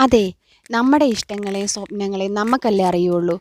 അതെ നമ്മുടെ ഇഷ്ടങ്ങളെ സ്വപ്നങ്ങളെ നമുക്കല്ലേ അറിയുള്ളൂ.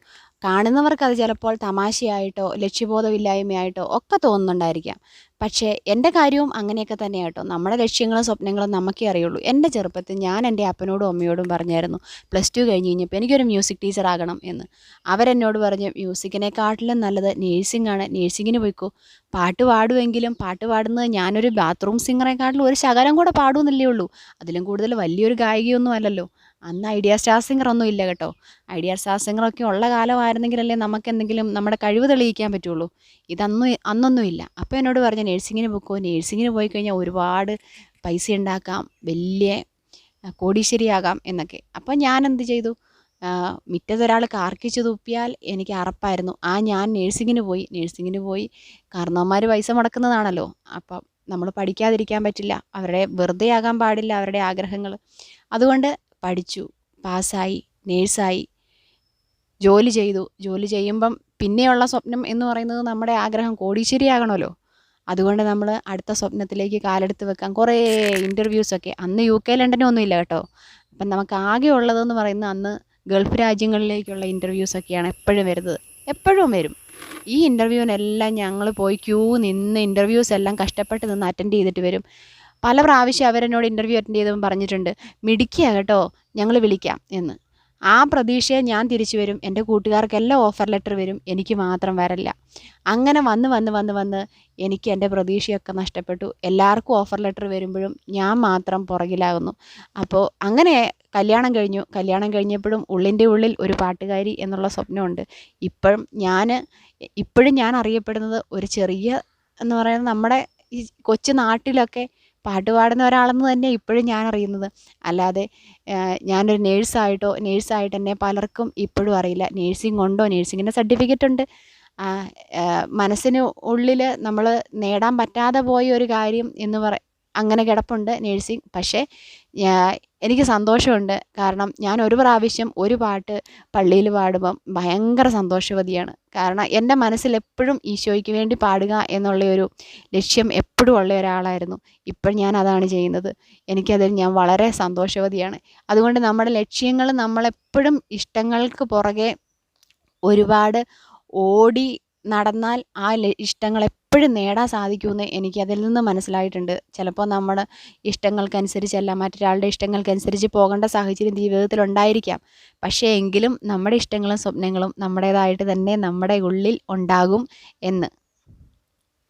കാണുന്നവർക്കത് ചിലപ്പോൾ തമാശയായിട്ടോ ലക്ഷ്യബോധമില്ലായ്മയായിട്ടോ ഒക്കെ തോന്നുന്നുണ്ടായിരിക്കാം. പക്ഷേ എന്റെ കാര്യവും അങ്ങനെയൊക്കെ തന്നെയാട്ടോ നമ്മുടെ ലക്ഷ്യങ്ങളും സ്വപ്നങ്ങളും നമുക്കേ അറിയുള്ളൂ. എന്റെ ചെറുപ്പത്തിൽ ഞാൻ എന്റെ അപ്പനോടും അമ്മയോടും പറഞ്ഞായിരുന്നു പ്ലസ് ടു കഴിഞ്ഞ് കഴിഞ്ഞപ്പോൾ എനിക്കൊരു മ്യൂസിക് ടീച്ചർ ആകണം എന്ന്. അവരെന്നോട് പറഞ്ഞു മ്യൂസിക്കിനെക്കാട്ടിലും നല്ലത് നേഴ്സിംഗ് ആണ് നേഴ്സിങ്ങിന് പോയിക്കോ. പാട്ട് പാടുമെങ്കിലും പാട്ട് പാടുന്നത് ഞാനൊരു ബാത്റൂം സിംഗറെക്കാട്ടിലും ഒരു ശകലം കൂടെ പാടുമെന്നല്ലേ ഉള്ളൂ. അതിലും കൂടുതൽ വലിയൊരു ഗായികയൊന്നും അല്ലല്ലോ. അന്ന് ഐഡിയ സ്റ്റാർ സിംഗർ ഒന്നും ഇല്ല കേട്ടോ. ഐഡിയ സ്റ്റാർ സിംഗറൊക്കെ ഉള്ള കാലമായിരുന്നെങ്കിലല്ലേ നമുക്ക് എന്തെങ്കിലും നമ്മുടെ കഴിവ് തെളിയിക്കാൻ പറ്റുള്ളൂ. ഇതന്നും അന്നൊന്നും ഇല്ല. അപ്പോൾ എന്നോട് പറഞ്ഞ നേഴ്സിങ്ങിന് പോക്കോ? നേഴ്സിങ്ങിന് പോയി കഴിഞ്ഞാൽ ഒരുപാട് പൈസ ഉണ്ടാക്കാം. വലിയ കോടീശ്വരിയാകാം എന്നൊക്കെ. അപ്പോൾ ഞാൻ എന്ത് ചെയ്തു മിറ്റതൊരാൾ കാർക്കിച്ച് തുപ്പിയാൽ എനിക്ക് അറപ്പായിരുന്നു. ആ ഞാൻ നേഴ്സിങ്ങിന് പോയി. നേഴ്സിങ്ങിന് പോയി കാരണവന്മാർ പൈസ മുടക്കുന്നതാണല്ലോ. അപ്പം നമ്മൾ പഠിക്കാതിരിക്കാൻ പറ്റില്ല. അവരുടെ വെറുതെ ആകാൻ പാടില്ല അവരുടെ ആഗ്രഹങ്ങൾ അതുകൊണ്ട് പഠിച്ചു പാസ്സായി നേഴ്സായി. ജോലി ചെയ്തു. ജോലി ചെയ്യുമ്പം പിന്നെയുള്ള സ്വപ്നം എന്ന് പറയുന്നത് നമ്മുടെ ആഗ്രഹം കോടീശ്വരിയാകണമല്ലോ. അതുകൊണ്ട് നമ്മൾ അടുത്ത സ്വപ്നത്തിലേക്ക് കാലെടുത്ത് വെക്കാൻ കുറേ ഇന്റർവ്യൂസൊക്കെ അന്ന് യു കെ ലണ്ടനൊന്നും ഇല്ല കേട്ടോ. അപ്പം നമുക്ക് ആകെ ഉള്ളതെന്ന് പറയുന്നത് അന്ന് ഗൾഫ് രാജ്യങ്ങളിലേക്കുള്ള ഇന്റർവ്യൂസൊക്കെയാണ് എപ്പോഴും വരുന്നത്. എപ്പോഴും വരും. ഈ ഇന്റർവ്യൂവിനെല്ലാം ഞങ്ങൾ പോയി ക്യൂ നിന്ന് ഇന്റർവ്യൂസ് എല്ലാം കഷ്ടപ്പെട്ട് നിന്ന് അറ്റൻഡ് ചെയ്തിട്ട് വരും. പല പ്രാവശ്യം അവരെന്നോട് ഇന്റർവ്യൂ അറ്റൻഡ് ചെയ്തപ്പോൾ പറഞ്ഞിട്ടുണ്ട്. മിടുക്കിയ കേട്ടോ ഞങ്ങൾ വിളിക്കാം എന്ന്. ആ പ്രതീക്ഷയെ ഞാൻ തിരിച്ചു വരും. എന്റെ കൂട്ടുകാർക്കെല്ലാം ഓഫർ ലെറ്റർ വരും. എനിക്ക് മാത്രം വരല്ല. അങ്ങനെ വന്ന് വന്ന് വന്ന് വന്ന് എനിക്ക് എന്റെ പ്രതീക്ഷയൊക്കെ നഷ്ടപ്പെട്ടു. എല്ലാവർക്കും ഓഫർ ലെറ്റർ വരുമ്പോഴും ഞാൻ മാത്രം പുറകിലാകുന്നു. അപ്പോൾ അങ്ങനെ കല്യാണം കഴിഞ്ഞു. കല്യാണം കഴിഞ്ഞപ്പോഴും ഉള്ളിന്റെ ഉള്ളിൽ ഒരു പാട്ടുകാരി എന്നുള്ള സ്വപ്നമുണ്ട്. ഇപ്പോഴും ഞാൻ ഇപ്പോഴും ഞാൻ അറിയപ്പെടുന്നത് ഒരു ചെറിയ എന്ന് പറയുന്നത് നമ്മുടെ ഈ കൊച്ചു നാട്ടിലൊക്കെ പാട്ട് പാടുന്ന ഒരാളെന്ന് തന്നെ ഇപ്പോഴും ഞാൻ അറിയുന്നത് അല്ലാതെ ഞാനൊരു നേഴ്സായിട്ടോ നേഴ്സായിട്ട് എന്നെ പലർക്കും ഇപ്പോഴും അറിയില്ല. നേഴ്സിംഗ് ഉണ്ടോ? നേഴ്സിങ്ങിന്റെ സർട്ടിഫിക്കറ്റ് ഉണ്ട്. മനസ്സിന് ഉള്ളിൽ നമ്മൾ നേടാൻ പറ്റാതെ പോയ ഒരു കാര്യം എന്ന് പറ അങ്ങനെ കിടപ്പുണ്ട് നേഴ്സിംഗ്. പക്ഷേ എനിക്ക് സന്തോഷമുണ്ട്. കാരണം ഞാൻ ഒരു പ്രാവശ്യം ഒരു പാട്ട് പള്ളിയിൽ പാടുമ്പം ഭയങ്കര സന്തോഷവതിയാണ്. കാരണം എന്റെ മനസ്സിൽ എപ്പോഴും ഈശോയ്ക്ക് വേണ്ടി പാടുക എന്നുള്ള ഒരു ലക്ഷ്യം എപ്പോഴും ഉള്ള ഒരാളായിരുന്നു. ഇപ്പോൾ ഞാൻ അതാണ് ചെയ്യുന്നത്. എനിക്കതിൽ ഞാൻ വളരെ സന്തോഷവതിയാണ്. അതുകൊണ്ട് നമ്മുടെ ലക്ഷ്യങ്ങൾ നമ്മളെപ്പോഴും ഇഷ്ടങ്ങൾക്ക് പുറകെ ഒരുപാട് ഓടി നടന്നാൽ ആ ഇഷ്ടങ്ങൾ എപ്പോഴും നേടാൻ സാധിക്കുമെന്ന് എനിക്ക് അതിൽ നിന്ന് മനസ്സിലായിട്ടുണ്ട്. ചിലപ്പോൾ നമ്മുടെ ഇഷ്ടങ്ങൾക്കനുസരിച്ചല്ല മറ്റൊരാളുടെ ഇഷ്ടങ്ങൾക്കനുസരിച്ച് പോകേണ്ട സാഹചര്യം ജീവിതത്തിൽ ഉണ്ടായിരിക്കാം. പക്ഷേ എങ്കിലും നമ്മുടെ ഇഷ്ടങ്ങളും സ്വപ്നങ്ങളും നമ്മുടേതായിട്ട് തന്നെ നമ്മുടെ ഉള്ളിൽ ഉണ്ടാകും എന്ന്.